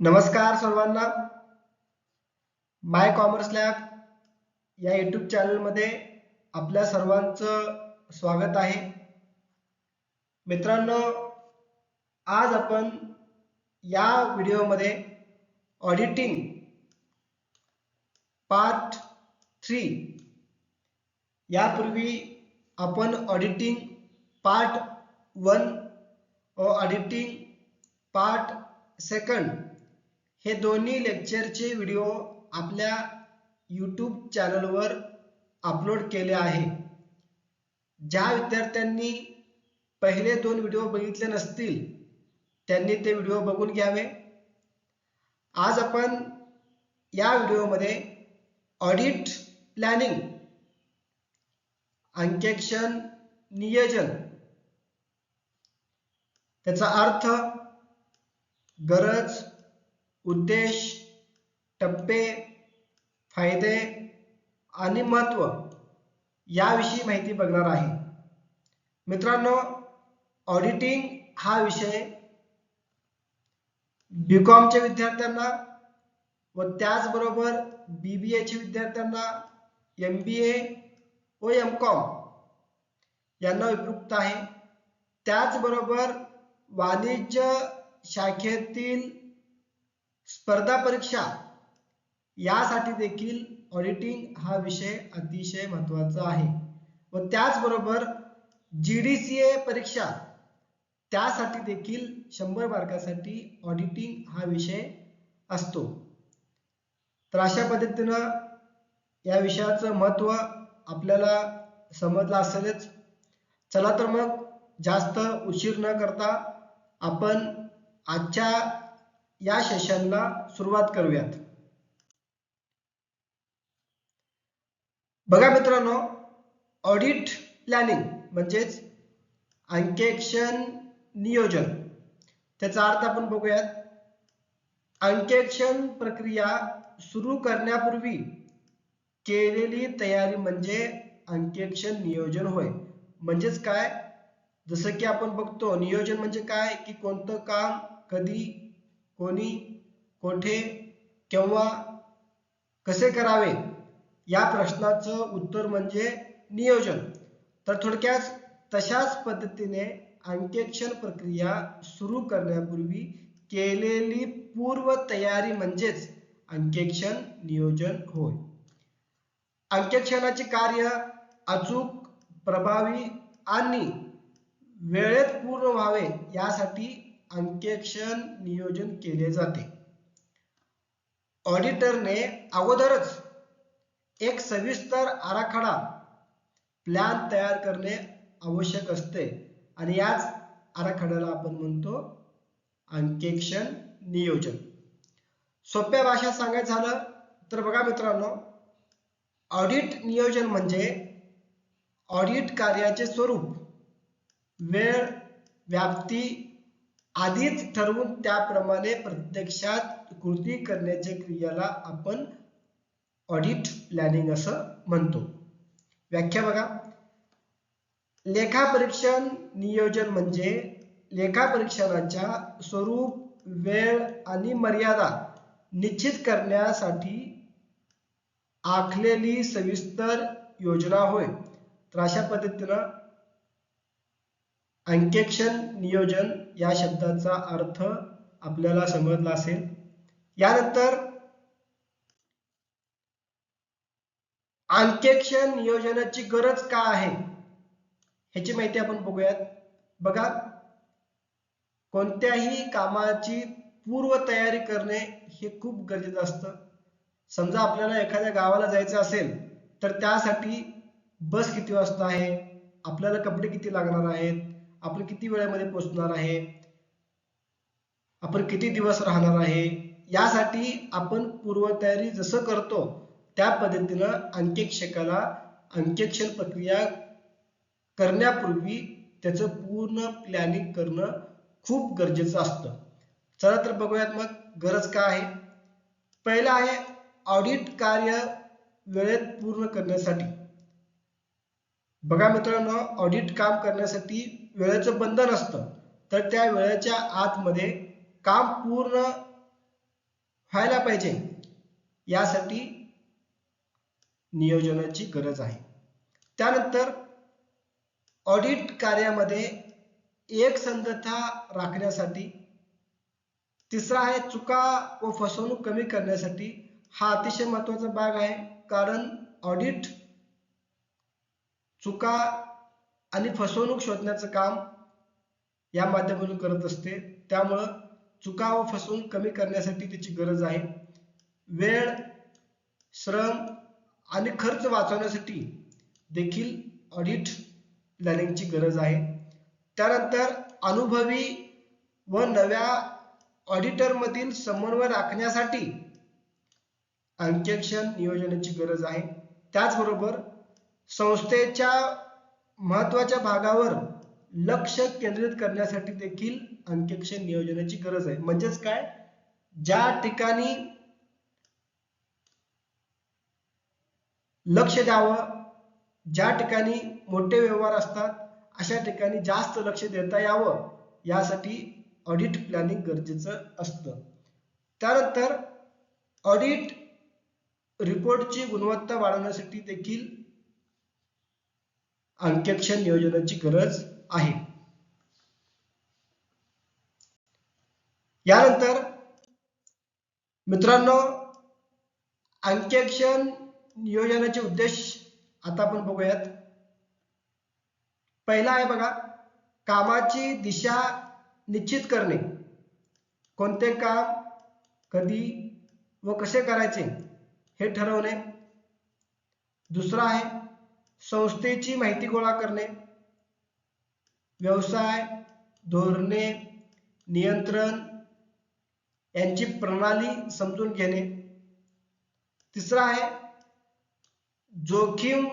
नमस्कार सर्वांना. My commerce lab या युट्यूब चॅनलमध्ये आपल्या सर्वांचं स्वागत आहे. मित्रांनो आज आपण या व्हिडिओमध्ये ऑडिटिंग पार्ट थ्री यापूर्वी आपण ऑडिटिंग पार्ट वन व ऑडिटिंग पार्ट सेकंड हे दोन्ही लेक्चरचे व्हिडिओ आपल्या यूट्यूब चॅनलवर अपलोड केले आहे. ज्या विद्यार्थ्यांनी पहिले दोन व्हिडिओ बघितले नसतील त्यांनी ते व्हिडिओ बघून घ्यावे. आज आपण या व्हिडिओमध्ये ऑडिट प्लॅनिंग अंकेक्षण नियोजन त्याचा अर्थ गरज उद्देश टप्पे फायदे आणि महत्त्व याविषयी माहिती बघणार आहे. मित्रांनो ऑडिटिंग हा विषय बी कॉमच्या विद्यार्थ्यांना व त्याचबरोबर बी बी एच्या विद्यार्थ्यांना एम बी ए व एम कॉम यांना उपयुक्त आहे. त्याचबरोबर वाणिज्य शाखेतील स्पर्धा परीक्षा. यासाठी देखील ऑडिटिंग हा विषय अतिशय महत्त्वाचा आहे. व त्याचबरोबर जी डी सी ए परीक्षा. त्यासाठी देखील शंभर मार्कासाठी ऑडिटिंग हा विषय असतो. तर अशा पद्धतीनं या विषयाचं महत्त्व आपल्याला समजलं असेलच. चला तर मग जास्त उशीर न करता आपण आजच्या या सेशनला सुरुवात करूयात. बघा मित्रांनो ऑडिट प्लॅनिंग म्हणजेच अंकेक्षण नियोजन. त्याचा अर्थ आपण बघूयात. अंकेक्षण प्रक्रिया सुरू करण्यापूर्वी केलेली तयारी म्हणजे अंकेक्षण नियोजन होय. म्हणजेच काय? जसं की आपण बघतो नियोजन म्हणजे काय? की कोणतं काम कधी कोणी कोठे केव्हा कसे करावे? या प्रश्नाचं उत्तर म्हणजे नियोजन. तर थोडक्यात तशाच पद्धतीने अंकेक्षण प्रक्रिया सुरू करण्यापूर्वी केलेली पूर्व तयारी म्हणजेच अंकेक्षण नियोजन होय. अंकेक्षणाचे कार्य अचूक प्रभावी आणि वेळेत पूर्ण व्हावे यासाठी अंकेक्षण नियोजन केले जाते. ऑडिटरने अगोदरच एक सविस्तर आराखडा प्लॅन तयार करणे आवश्यक असते. आणि याच आराखड्याला आपण म्हणतो अंकेक्षण नियोजन. सोप्या भाषेत सांगायचं झालं तर बघा मित्रांनो ऑडिट नियोजन म्हणजे ऑडिट कार्याचे स्वरूप वेळ व्याप्ती आधीच ठरवून त्याप्रमाणे प्रत्यक्षात कृती करण्याच्या क्रियाला आपण ऑडिट प्लॅनिंग असं म्हणतो. व्याख्या बघा. लेखापरीक्षण नियोजन म्हणजे लेखापरीक्षणाच्या स्वरूप वेळ आणि मर्यादा निश्चित करण्यासाठी आखलेली सविस्तर योजना होय. तर अशा पद्धतीनं अंकेक्षण नियोजन या शब्दाचा अर्थ आपल्याला समजला असेल. यानंतर अंकेक्षण नियोजनाची गरज का आहे? ह्याची माहिती आपण बघूयात. बघा कोणत्याही कामाची पूर्व तयारी करणे हे खूप गरजेचं असतं. समजा आपल्याला एखाद्या गावाला जायचं असेल तर त्यासाठी बस किती वाजता आहे? आपल्याला कपडे किती लागणार आहेत? आपण किती वेळेमध्ये पोहोचणार आहे? आपण किती दिवस राहणार आहे? यासाठी आपण पूर्वतयारी जसं करतो त्या पद्धतीनं अंकेक्षकाला अंकेक्षण प्रक्रिया करण्यापूर्वी त्याचं पूर्ण प्लॅनिंग करणं खूप गरजेचं असतं. चला तर बघूयात मग गरज काय आहे? पहिलं आहे ऑडिट कार्य वेळेत पूर्ण करण्यासाठी. बघा मित्रांनो ऑडिट काम करण्यासाठी वेळेचं बंधन असतं. तर त्या वेळेच्या आतमध्ये काम पूर्ण व्हायला पाहिजे. यासाठी नियोजनाची गरज आहे. त्यानंतर ऑडिट कार्यामध्ये एकसंधता राखण्यासाठी तिसरा आहे चुका व फसवणूक कमी करण्यासाठी. हा अतिशय महत्त्वाचा भाग आहे. कारण ऑडिट चुका आणि फसवणूक शोधण्याचं काम या माध्यमातून करत असते. त्यामुळं चुका व फसवणूक कमी करण्यासाठी त्याची गरज आहे. वेळ श्रम आणि खर्च वाचवण्यासाठी देखील ऑडिट प्लॅनिंगची गरज आहे. त्यानंतर अनुभवी व नव्या ऑडिटरमधील समन्वय राखण्यासाठी अंकेक्षण नियोजनाची गरज आहे. त्याचबरोबर संस्थेच्या महत्त्वाच्या भागावर लक्ष केंद्रित करण्यासाठी देखील अंकेक्षण नियोजनाची गरज आहे. म्हणजेच काय? ज्या ठिकाणी लक्ष द्यावं ज्या ठिकाणी मोठे व्यवहार असतात अशा ठिकाणी जास्त लक्ष देता यावं यासाठी ऑडिट प्लॅनिंग गरजेचं असतं. त्यानंतर ऑडिट रिपोर्टची गुणवत्ता वाढवण्यासाठी देखील अंकेक्षण नियोजनाची गरज आहे. यानंतर मित्रांनो अंकेक्षण नियोजनाचे उद्देश आता आपण बघूयात. पहिला आहे बघा कामाची दिशा निश्चित करणे. कोणते काम कधी व कसे करायचे हे ठरवणे. दुसरा आहे संस्थेची माहिती गोळा करणे व्यवसाय धोरणे नियंत्रण यांची प्रणाली समजून घेणे. तिसरा आहे जोखीम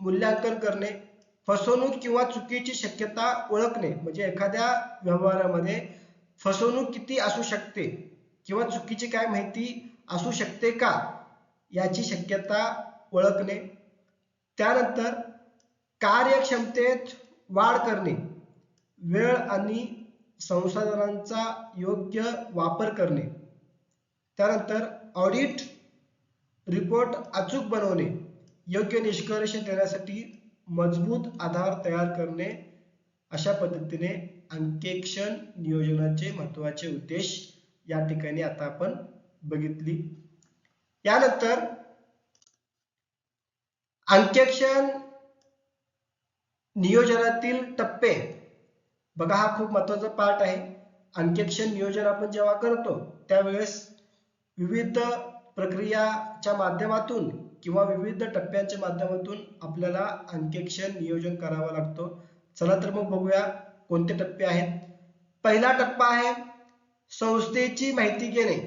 मूल्यांकन करणे फसवणूक किंवा चुकीची शक्यता ओळखणे म्हणजे एखाद्या व्यवहारामध्ये फसवणूक किती असू शकते किंवा चुकीची काय माहिती असू शकते का याची शक्यता ओळखणे. त्यानंतर कार्यक्षमतेत वाढ करणे वेळ आणि संसाधनांचा योग्य वापर करणे त्यानंतर ऑडिट रिपोर्ट अचूक बनवणे योग्य निष्कर्ष देण्यासाठी मजबूत आधार तयार करणे अशा पद्धतीने अंकेक्षण नियोजनाचे महत्त्वाचे उद्देश या ठिकाणी आता आपण बघितली. यानंतर अंक्यक्षण नियोजनातील टप्पे. बघा हा खूप महत्त्वाचा पार्ट आहे. अंक्यक्षण नियोजन आपण जेव्हा करतो त्यावेळेस विविध प्रक्रियाच्या माध्यमातून किंवा विविध टप्प्यांच्या माध्यमातून आपल्याला अंक्यक्षण नियोजन करावा लागतो. चला तर मग बघूया कोणते टप्पे आहेत. पहिला टप्पा आहे संस्थेची माहिती घेणे.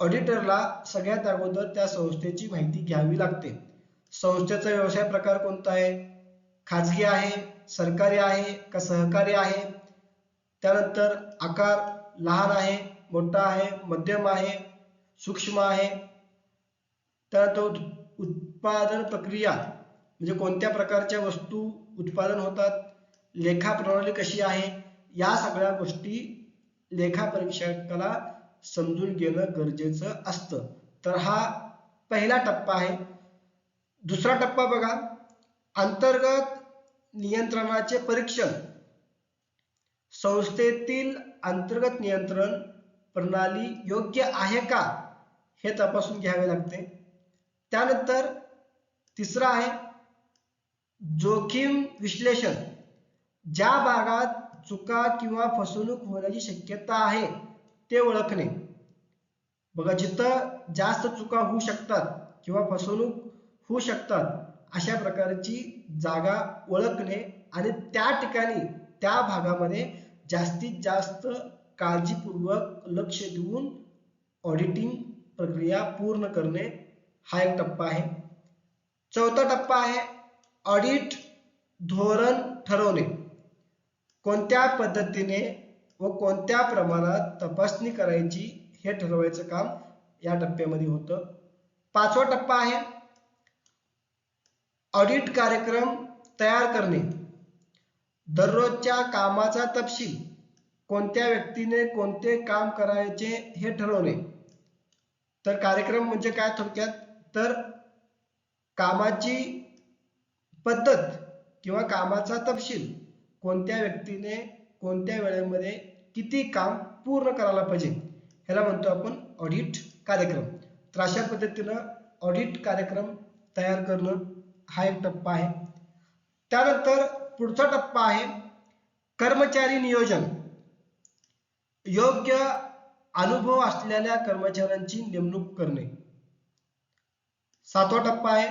ऑडिटरला सगळ्यात अगोदर त्या संस्थेची माहिती घ्यावी लागते. संस्थेचा व्यवसाय प्रकार कोणता आहे? खाजगी आहे सरकारी आहे का सहकारी आहे? त्यानंतर आकार लहान आहे मोठा आहे मध्यम आहे सूक्ष्म आहे. त्यानंतर उत्पादन प्रक्रिया म्हणजे कोणत्या प्रकारच्या वस्तू उत्पादन होतात? लेखा प्रणाली कशी आहे? या सगळ्या गोष्टी लेखा परीक्षकाला समजून घेणं गरजेचं असतं. तर हा पहिला टप्पा आहे. दुसरा टप्पा बघा. अंतर्गत नियंत्रणाचे परीक्षण. संस्थेतील अंतर्गत नियंत्रण प्रणाली योग्य आहे का? हे तपासून घ्यावे लागते. त्यानंतर तिसरा आहे जोखीम विश्लेषण. ज्या भागात चुका किंवा फसवणूक होण्याची शक्यता आहे ते ओळखणे. बघा जिथं जास्त चुका होऊ शकतात किंवा फसवणूक होऊ शकतात. अशा प्रकारची जागा ओळखणे आणि त्या ठिकाणी त्या भागामध्ये जास्तीत जास्त काळजीपूर्वक लक्ष देऊन ऑडिटिंग प्रक्रिया पूर्ण करणे हा एक टप्पा आहे. चौथा टप्पा आहे ऑडिट धोरण ठरवणे. कोणत्या पद्धतीने व कोणत्या प्रमाणात तपासणी करायची हे ठरवायचं काम या टप्प्यामध्ये होतं. पाचवा टप्पा आहे ऑडिट कार्यक्रम तयार करणे. दररोजच्या कामाचा तपशील कोणत्या व्यक्तीने कोणते काम करायचे हे ठरवणे. तर कार्यक्रम म्हणजे काय थोडक्यात? तर कामाची पद्धत किंवा कामाचा तपशील कोणत्या व्यक्तीने कोणत्या वेळेमध्ये किती काम पूर्ण करायला पाहिजे ह्याला म्हणतो आपण ऑडिट कार्यक्रम. तर अशा पद्धतीनं ऑडिट कार्यक्रम तयार करणं हा एक टप्पा आहे. त्यानंतर पुढचा टप्पा आहे कर्मचारी नियोजन. योग्य अनुभव असलेल्या कर्मचाऱ्यांची नेमणूक करणे. सातवा टप्पा आहे.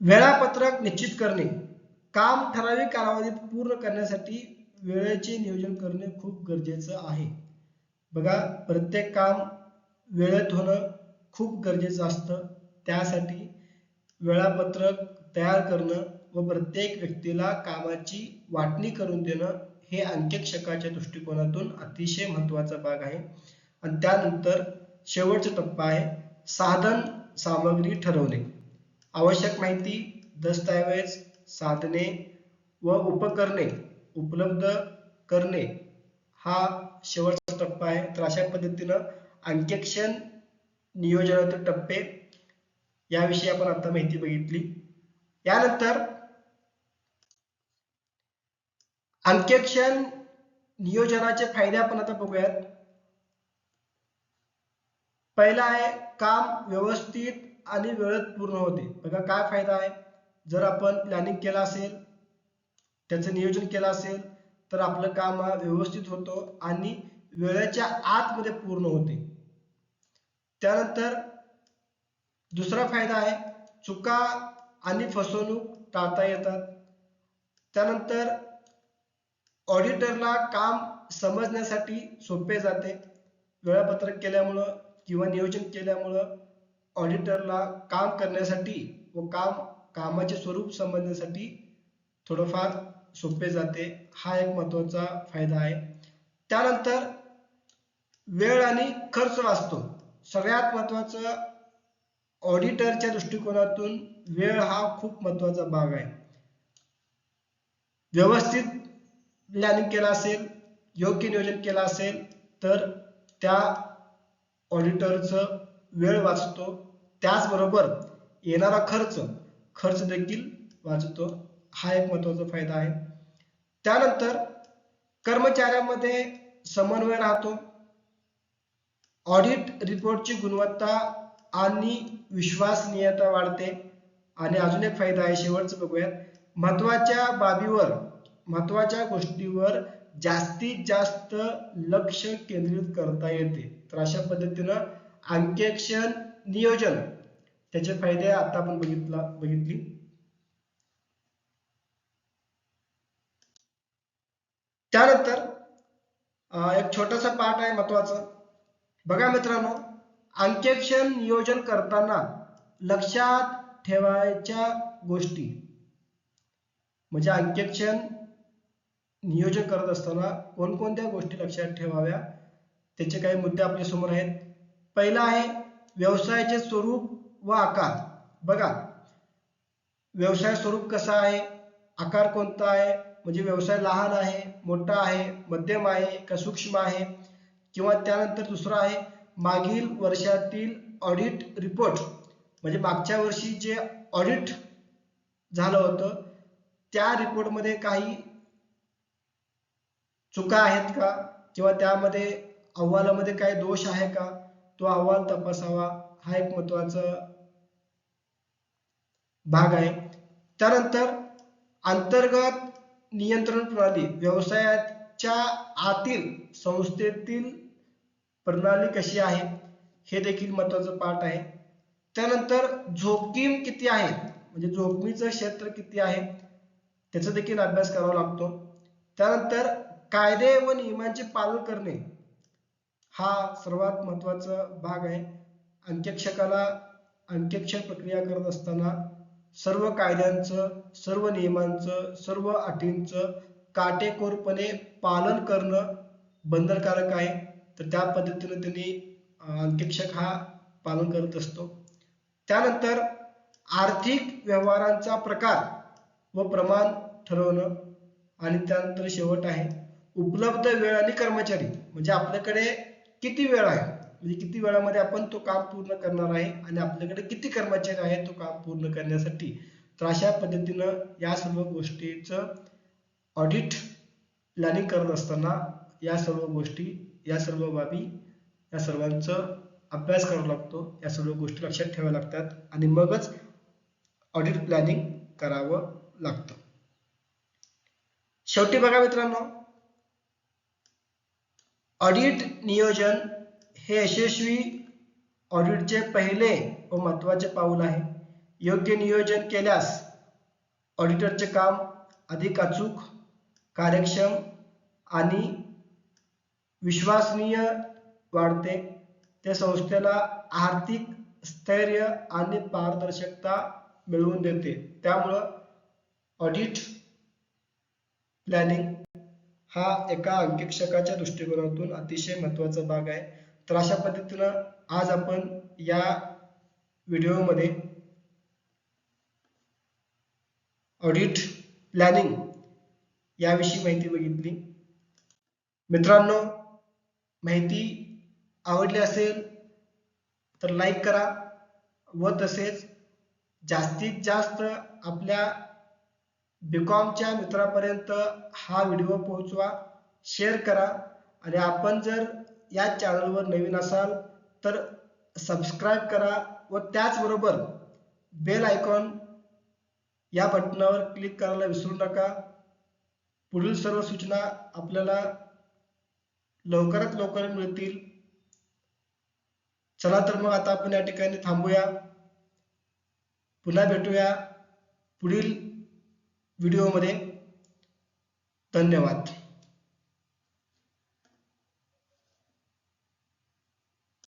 वेळापत्रक निश्चित करणे. काम ठराविक कालावधीत पूर्ण करण्यासाठी वेळेचे नियोजन करणे खूप गरजेचं आहे. बघा प्रत्येक काम वेळेत होणं खूप गरजेचं असतं. त्यासाठी वेळापत्रक तयार करणं व प्रत्येक व्यक्तीला कामाची वाटणी करून देणं हे अंकेक्षकाच्या दृष्टिकोनातून अतिशय महत्त्वाचा भाग आहे. आणि त्यानंतर शेवटचा टप्पा आहे साधन सामग्री ठरवणे. आवश्यक माहिती दस्तऐवज साधने व उपकरणे उपलब्ध करणे हा शेवटचा टप्पा आहे. तर अशा पद्धतीनं अंत्यक्षण नियोजनाचे टप्पे याविषयी आपण आता माहिती बघितली. यानंतर अंत्यक्षण नियोजनाचे फायदे आपण आता बघूयात. पहिला आहे काम व्यवस्थित आणि वेळेत पूर्ण होते. बघा काय फायदा आहे? जर आपण प्लॅनिंग केलं असेल त्याचं नियोजन केलं असेल तर आपलं काम व्यवस्थित होतो आणि वेळेच्या आतमध्ये पूर्ण होते. त्यानंतर दुसरा फायदा आहे चुका आणि फसवणूक टाळता येतात. त्यानंतर ऑडिटरला काम समजण्यासाठी सोपे जाते. वेळापत्रक केल्यामुळं किंवा नियोजन केल्यामुळं ऑडिटरला काम करण्यासाठी व काम कामाचे स्वरूप समजण्यासाठी थोडंफार सोपे जाते. हा एक महत्त्वाचा फायदा आहे. त्यानंतर वेळ आणि खर्च वाचतो. सगळ्यात महत्वाचं ऑडिटरच्या दृष्टिकोनातून वेळ हा खूप महत्त्वाचा भाग आहे. व्यवस्थित प्लॅनिंग केला असेल योग्य नियोजन केलं असेल तर त्या ऑडिटरचं वेळ वाचतो. त्याचबरोबर येणारा खर्च खर्च देखील वाचतो. हा एक महत्त्वाचा फायदा आहे. त्यानंतर कर्मचाऱ्यांमध्ये समन्वय राहतो. ऑडिट रिपोर्टची गुणवत्ता आणि विश्वासनीयता वाढते. आणि अजून एक फायदा आहे शेवटचं बघूयात. महत्त्वाच्या बाबीवर महत्त्वाच्या गोष्टीवर जास्तीत जास्त लक्ष केंद्रित करता येते. तर अशा पद्धतीनं अंकेक्षण नियोजन त्याचे फायदे आता आपण बघितला बघितली. त्यानंतर एक छोटासा पाठ आहे महत्वाचं. बघा मित्रांनो अंकेक्षण नियोजन करताना लक्षात ठेवायच्या गोष्टी. म्हणजे अंकेक्षण नियोजन करत असताना कोणकोणत्या गोष्टी लक्षात ठेवाव्या त्याचे काही मुद्दे आपल्यासमोर आहेत. पहिला आहे व्यवसायाचे स्वरूप व आकार. बघा व्यवसाय स्वरूप कसा आहे आकार कोणता आहे म्हणजे व्यवसाय लहान आहे मोठा आहे मध्यम आहे का सूक्ष्म आहे किंवा त्यानंतर दुसरं आहे मागील वर्षातील ऑडिट रिपोर्ट म्हणजे मागच्या वर्षी जे ऑडिट झालं होतं त्या रिपोर्टमध्ये काही चुका आहेत का? किंवा त्यामध्ये अहवालामध्ये काही दोष आहे का? तो अहवाल तपासावा हा एक महत्त्वाचा भाग आहे. त्यानंतर अंतर्गत नियंत्रण प्रणाली व्यवसायात च्या आतील संस्थेतील प्रणाली कशी आहे हे देखील महत्वाचं पाठ आहे. त्यानंतर जोखीम किती आहे म्हणजे जोखमीचं क्षेत्र किती आहे त्याचा देखील अभ्यास करावा लागतो. त्यानंतर कायदे व नियमांचे पालन करणे हा सर्वात महत्त्वाचा भाग आहे. अंकेक्षकाला अंकेक्षण प्रक्रिया करत असताना सर्व कायद्यांचं सर्व नियमांचं सर्व अटींचं काटेकोरपणे पालन करणं बंधनकारक आहे. तर त्या पद्धतीने त्यांनी अंकेक्षक हा पालन करत असतो. त्यानंतर आर्थिक व्यवहारांचा प्रकार व प्रमाण ठरवणं आणि त्यानंतर शेवट आहे उपलब्ध वेळ आणि कर्मचारी. म्हणजे आपल्याकडे किती वेळ आहे? म्हणजे किती वेळामध्ये आपण तो काम पूर्ण करणार आहे आणि आपल्याकडे किती कर्मचारी आहेत तो काम पूर्ण करण्यासाठी? तर अशा पद्धतीनं या सर्व गोष्टीचं ऑडिट प्लॅनिंग करत असताना या सर्व गोष्टी या सर्व बाबी या सर्वांचं अभ्यास करावा लागतो. या सर्व गोष्टी लक्षात ठेवाव्या लागतात आणि मगच ऑडिट प्लॅनिंग करावं लागतं. शेवटी बघा मित्रांनो ऑडिट नियोजन हे यशस्वी ऑडिटचे पहिले व महत्त्वाचे पाऊल आहे. योग्य नियोजन केल्यास ऑडिटरचे काम अधिक अचूक कार्यक्षम आणि विश्वसनीय वाढते. ते संस्थेला आर्थिक स्थैर्य आणि पारदर्शकता मिळवून देते. त्यामुळं ऑडिट प्लॅनिंग हा एका अंकेक्षकाच्या दृष्टिकोनातून अतिशय महत्त्वाचा भाग आहे. तर अशा पद्धतीनं आज आपण या व्हिडिओमध्ये ऑडिट प्लॅनिंग याविषयी माहिती बघितली. मित्रांनो माहिती आवडली असेल तर लाईक करा. व तसेच जास्तीत जास्त आपल्या बीकॉमच्या मित्रापर्यंत हा व्हिडिओ पोहोचवा. शेअर करा. आणि आपण जर या चॅनलवर नवीन असाल तर सबस्क्राईब करा व त्याचबरोबर बेल आयकॉन या बटनावर क्लिक करायला विसरू नका. पुढील सर्व सूचना आपल्याला लवकरात लवकर मिळतील. चला तर मग आता आपण या ठिकाणी थांबूया. पुन्हा भेटूया पुढील व्हिडिओमध्ये. धन्यवाद.